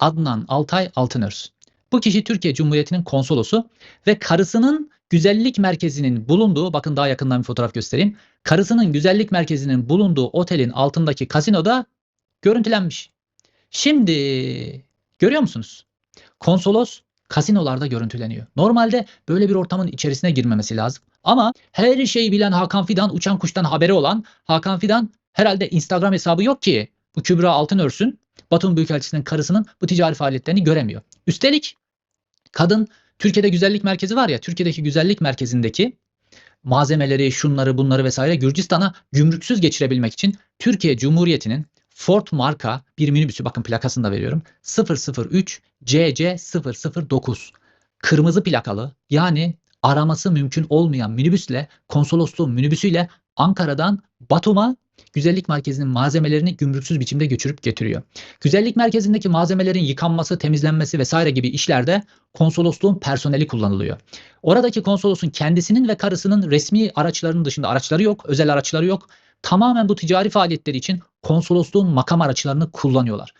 Adnan Altay Altınörs. Bu kişi Türkiye Cumhuriyeti'nin konsolosu ve karısının güzellik merkezinin bulunduğu, bakın daha yakından bir fotoğraf göstereyim. Karısının güzellik merkezinin bulunduğu otelin altındaki kasinoda görüntülenmiş. Şimdi görüyor musunuz? Konsolos kasinolarda görüntüleniyor. Normalde böyle bir ortamın içerisine girmemesi lazım. Ama her şeyi bilen Hakan Fidan, uçan kuştan haberi olan Hakan Fidan herhalde Instagram hesabı yok ki bu Kübra Altınörs'ün Batum Büyükelçisi'nin karısının bu ticari faaliyetlerini göremiyor. Üstelik kadın Türkiye'de güzellik merkezi var ya Türkiye'deki güzellik merkezindeki malzemeleri, şunları, bunları vesaire Gürcistan'a gümrüksüz geçirebilmek için Türkiye Cumhuriyeti'nin Ford marka bir minibüsü bakın plakasını da veriyorum. 003 CC 009 kırmızı plakalı yani araması mümkün olmayan minibüsle konsolosluğun minibüsüyle Ankara'dan Batum'a güzellik merkezinin malzemelerini gümrüksüz biçimde götürüp getiriyor. Güzellik merkezindeki malzemelerin yıkanması, temizlenmesi vesaire gibi işlerde konsolosluğun personeli kullanılıyor. Oradaki konsolosun kendisinin ve karısının resmi araçlarının dışında araçları yok, özel araçları yok. Tamamen bu ticari faaliyetleri için konsolosluğun makam araçlarını kullanıyorlar.